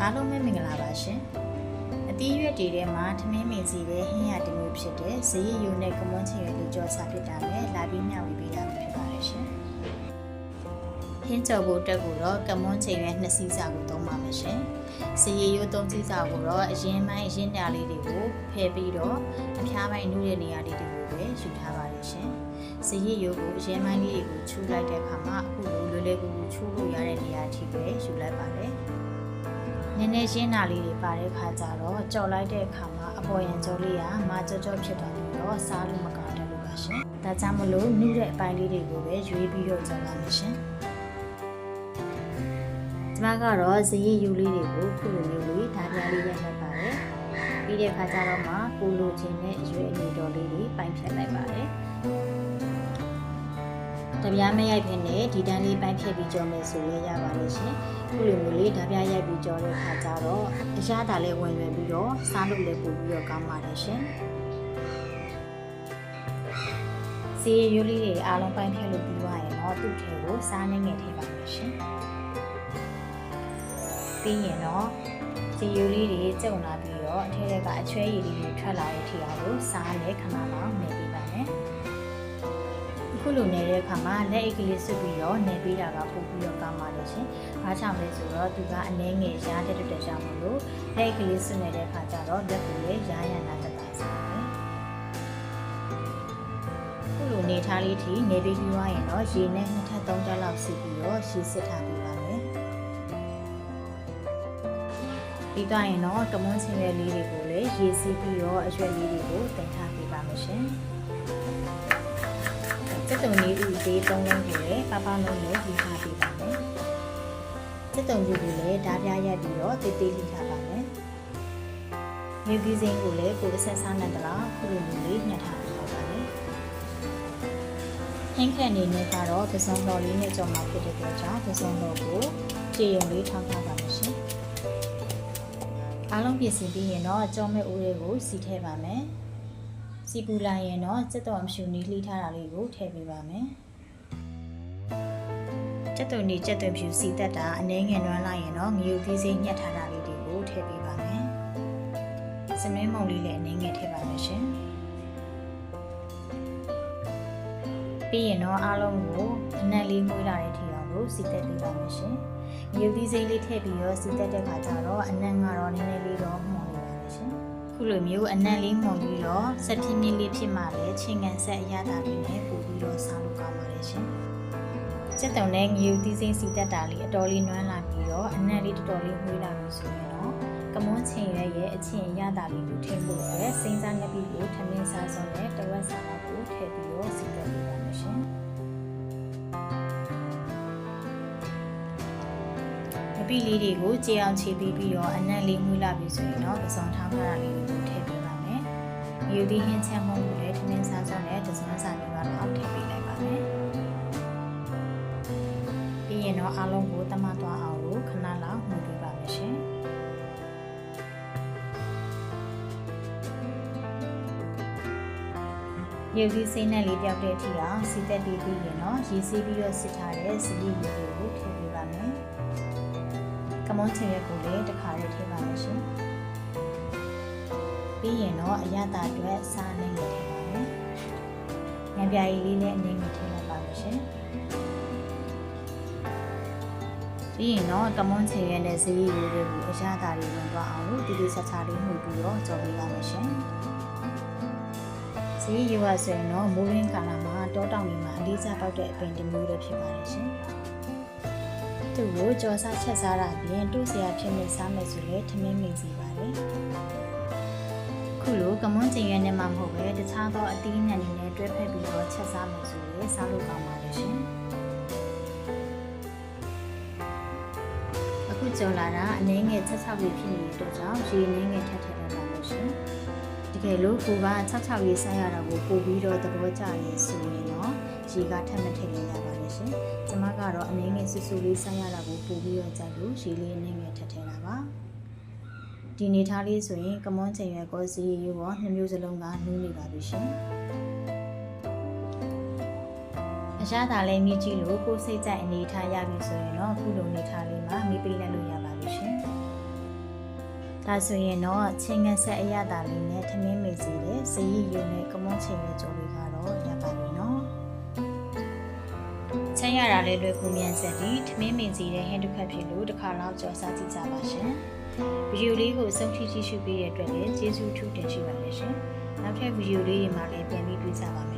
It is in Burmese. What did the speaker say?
အားလုံးပဲမင်္ဂလာပါရှင်အသီးရွက်တွေထဲမှာထမင်းမင်စီတဲ့ဟင်းရတစ်မျိုးဖြစ်တဲ့ဇေယျယုံနဲ့ကမွန်းချင်ရွက်လေးကြော်စားဖြစ်တာပဲလာပြီးမျှဝေပေးတာဖြစ်ပါတယ်ရှင်ဟင်းကြော်ဖို့အတွက်ကိုတော့ကမွန်းချင်ရွက်နှစ်စီးစာကိုသုံးပါမယ်ရှင်ဇေယျယုံသုံးစီးစာကိုတော့အရင်ပိုင်းအရင်ညာလေးတွေကိုဖယ်ပြီးတော့အဖျားပိုင်းနူးတဲ့နေရာလေးတွေကိုပဲယူထားပါတယ်ရှင်ဇေယျယုံကိုအရင်ပိုင်းလေးတွေကိုချူလိုက်တဲ့အခါမှာအခုလိုလွယ်လွယ်ကူကူချူလို့ရတဲ့နေရာအထိပဲယူလိုက်ပါတယ် နည်းနည်းရှင်းတာလေးတွေပါတဲ့ခါကျတော့ကြော်လိုက်တဲ့အခါမှာအပေါ်ရန်ကြော်လေးကမာကြောကြောဖြစ်သွားပြီးတော့စားလို့မကောင်းတယ်လို့ပါရှင်။ဒါကြောင့်မလို့နှုတ်တဲ့အပိုင်းလေးတွေကိုပဲရွေးပြီးတော့ကြော်ပါမယ်ရှင်။ဒီမှာကတော့ဇရီယူလေးတွေကိုခုလိုမျိုးလေးဒါပြလေးရိုက်လိုက်ပါတယ်။ပြီးတဲ့ခါကျတော့မှကိုလိုချင်တဲ့အရွယ်အနေတော်လေးတွေပိုင်းဖြတ်လိုက်ပါတယ်။ တပြားမရိုက်ဖြစ်နေဒီတန်းလေးပိုင်းဖြတ်ပြီးကြော်မယ်ဆိုလည်းရပါတယ်ရှင်။ခုလိုမျိုးလေးဒါပြရိုက်ပြီးကြော်တဲ့ခါကျတော့အရသာလေးဝင်ဝင်ပြီးတော့စားလို့လည်းပို့ပြီးတော့ကောင်းပါတယ်ရှင်။စီရိုးလေးတွေအားလုံးပိုင်းဖြတ်လို့ပြီးသွားရင်တော့သူ့ထဲကိုစားနေငယ်ထည့်ပါမယ်ရှင်။ပြီးရင်တော့စီရိုးလေးတွေကျုံလာပြီးတော့အထက်ကအချွဲရည်လေးတွေထွက်လာတဲ့ထီအောင်ကိုစားနဲ့ခဏလောက်နေပြီးပါမယ်။အ ခုလိုနေတဲ့အခါမှာလက်အိတ်ကလေးဆွပြီးတော့နေပြီးတာကပို့ပြီးတော့ကောင်းပါတယ်ရှင်။ဘာကြောင့်လဲဆိုတော့သူကအနေငယ်ရားတဲ့တက်တက်ကြောင့်မလို့လက်အိတ်ကလေးဆွနေတဲ့အခါကျတော့လက်ကိုလည်းရားရနာတက်တာစေတယ်။ခုလိုနေထားလေးထိနေပြီးပြီးသွားရင်တော့ရေနဲ့နှစ်ထပ်သုံးထပ်လောက်စီပြီးတော့ရှည်စစ်ထားပြီးပါမယ်။ပြီးသွားရင်တော့ကမွန်းစင်ရွက်လေးတွေကိုလည်းရေစီးပြီးတော့အရွက်လေးတွေကိုတင်ထားပေးပါမယ်ရှင်။စက် တုံလေးဥသေးသုံးလုံးကိုလည်းပပလုံးနဲ့ယူထားပေးပါမယ်။စက်တုံကြီးကိုလည်းဓာပြရိုက်ပြီးတော့တေးသေးလိထားပါမယ်။မြေကြီးစိမ်းကိုလည်းကိုယ်အဆက်စားနဲ့တလားခုလိုမျိုးလေးညှက်ထားပေးပါမယ်။ဟင်းခက်အနေနဲ့ကတော့ပစုံတော်လေးနဲ့ကြော်မှာဖြစ်တဲ့အတွက်ကြောင့်ပစုံတော်ကိုကြေရုံလေးထောင်းထားပါမယ်ရှင်။အားလုံးပြင်ဆင်ပြီးရင်တော့ကြော်မဲ့ဦးလေးကိုစီထည့်ပါမယ်။ စီပူလာရင်တော့စက်တော်အရှူနီးလှီးထားတာလေးကိုထည့်ပေးပါမယ်။စက်တော်နီးစက်တော်ဖြူစီတက်တာအနှဲငယ်နွမ်းလိုက်ရင်တော့ငရုတ်သီးစိမ်းညှက်ထားတာလေးတွေကိုထည့်ပေးပါမယ်။စမင်းမုံလေးလည်းအနှဲငယ်ထည့်ပါမယ်ရှင်။ပြီးရင်တော့အားလုံးကိုအနက်လေးမွေးလာတဲ့ထီအောင်ကိုစီတက်ပေးပါမယ်ရှင်။ငရုတ်သီးစိမ်းလေးထည့်ပြီးတော့စီတက်တဲ့ခါကျတော့အနက်ကတော့နည်းနည်းလေးတော့မှုန်နေပါမယ်ရှင်။ ခုလိုမျိုးအနက်လေးမှုန်ပြီးတော့ဆက်ပြင်းပြင်းလေးဖြစ်မှလည်းချင်းကန်ဆက်အရသာလေးနဲ့ပို့ပြီးတော့စားလို့ကောင်းပါတယ်ရှင်။စက်တုံနဲ့ငရုတ်သီးစိမ်းစီတက်တာလေးအတော်လေးနွမ်းလာပြီးတော့အနက်လေးတော်တော်လေးမွေးလာလို့ဆိုရင်တော့ကမွန်းချင်ရဲ့ရဲ့အချင်းရတာလေးကိုထည့်ဖို့အတွက်စိမ့်စားငပိကိုထမင်းစားစုံနဲ့တဝက်စားလောက်ကိုထည့်ပြီးတော့စီတက်ပေးပါမယ်ရှင်။ ပိလေးတွေကိုကြေအောင်ခြေပြီးပြီးတော့အနက်လေးမွေးလာပြီဆိုရင်တော့ပစုံထောင်းထားတာလေးကိုထည့်ပေးပါမယ်။ယူဒီဟင်းချက်မုံကိုလည်းထမင်းစားစုံနဲ့တစုံစားလေးကတော့ထည့်ပေးလိုက်ပါမယ်။ပြီးရင်တော့အားလုံးကိုတမသွားအောင်လို့ခဏလောက်မှုပေးပါမယ်ရှင်။ရေစီးစိမ့်နဲ့လေးပြောက်တဲ့အထိအောင်စီသက်ပြီးပြီးရင်တော့ရေစီးပြီးတော့စစ်ထားတဲ့စလီရေကိုထည့်ပေးပါ မယ်။ကမွန်ချင်ရက်ကိုလည်းတစ်ခါလေးထည့်ပါမယ်ရှင်။ပြီးရင်တော့အရသာအတွက်စားနေရထည့်ပါမယ်။ငံပြာရည်လေးနဲ့အနေငယ်ထည့်လိုက်ပါမယ်ရှင်။ပြီးရင်တော့ကမွန်ချင်ရက်နဲ့ဇီးရီတွေကိုအရသာတွေဝင်သွားအောင်လို့တိတိကျကျလေးမှုပြီးတော့ကြော်ပေးပါမယ်ရှင်။ဇီးရီဝဆိုရင်တော့မိုးရင်းကာလမှာတောတောင်တွေမှာအလေးစားပေါက်တဲ့အပင်တစ်မျိုးလေးဖြစ်ပါတယ်ရှင်။ သူ့ကိုကြော်စားချက်စားတာပြင်တူးစရာဖြစ်နေစားမယ်ဆိုလည်းထမင်းမိစီပါတယ်။ခုလိုကမွန်ကျင်ရွက်နဲ့မှမဟုတ်ပဲတခြားသောအသီးနှံတွေနဲ့တွဲဖက်ပြီးတော့ချက်စားမယ်ဆိုလည်းစားလို့ကောင်းပါတယ်ရှင်။အခုကြော်လာတာအနည်းငယ်ချက်ချောက်လေးဖြစ်နေတဲ့အတွက်ကြောင့်ရေအနည်းငယ်ထပ်ထည့်လိုက်ပါလို့ရှင်။တကယ်လို့ကိုကချက်ချောက်လေးဆက်ရတာကိုပို့ပြီးတော့သဘောကျရဲဆိုရင်တော့ရေကထပ်မထည့်ရရ ပါတယ်ရှင်။ကျမကတော့အနည်းငယ်ဆူဆူလေးဆက်ရတာကိုပို့ပြီးတော့ကြိုက်လို့ရေလေးအနည်းငယ်ထပ်ထည့်တာပါ။ဒီနေထားလေးဆိုရင်ကမွန်ချင်ရွယ်ကိုစီရိုးရောနှစ်မျိုးစလုံးကနူးနေပါပြီရှင်။အရသာလေးမြည်ကြည့်လို့ကိုယ်စိတ်ကြိုက်အနေထားရပြီဆိုရင်တော့ခုလိုနေထားလေးမှာမိပေးလိုက်လို့ရပါပြီရှင်။ဒါဆိုရင်တော့ချင်းငန်ဆက်အရသာလေးနဲ့ထမင်းမေစီတဲ့ဇရီယူနဲ့ကမွန်ချင်းရဲ့ကြော်လေးကတော့ရပါပြီနော် ချမ်းရတာလေးလွယ်ကူမြန်ဆက်ပြီးထမင်းမေစီတဲ့ဟင်းတစ်ခက်ဖြစ်လို့တစ်ခါတော့ကြော်စားကြည့်ကြပါရှင်ဗီဒီယိုလေးကိုစောင့်ကြည့်ကြည့်ရှုပေးတဲ့အတွက်လည်းကျေးဇူးထူးတင်ရှိပါတယ်ရှင်နောက်ထပ်ဗီဒီယိုလေးတွေမှာလည်းပြန်ပြီးတွေ့ကြပါမယ်နော်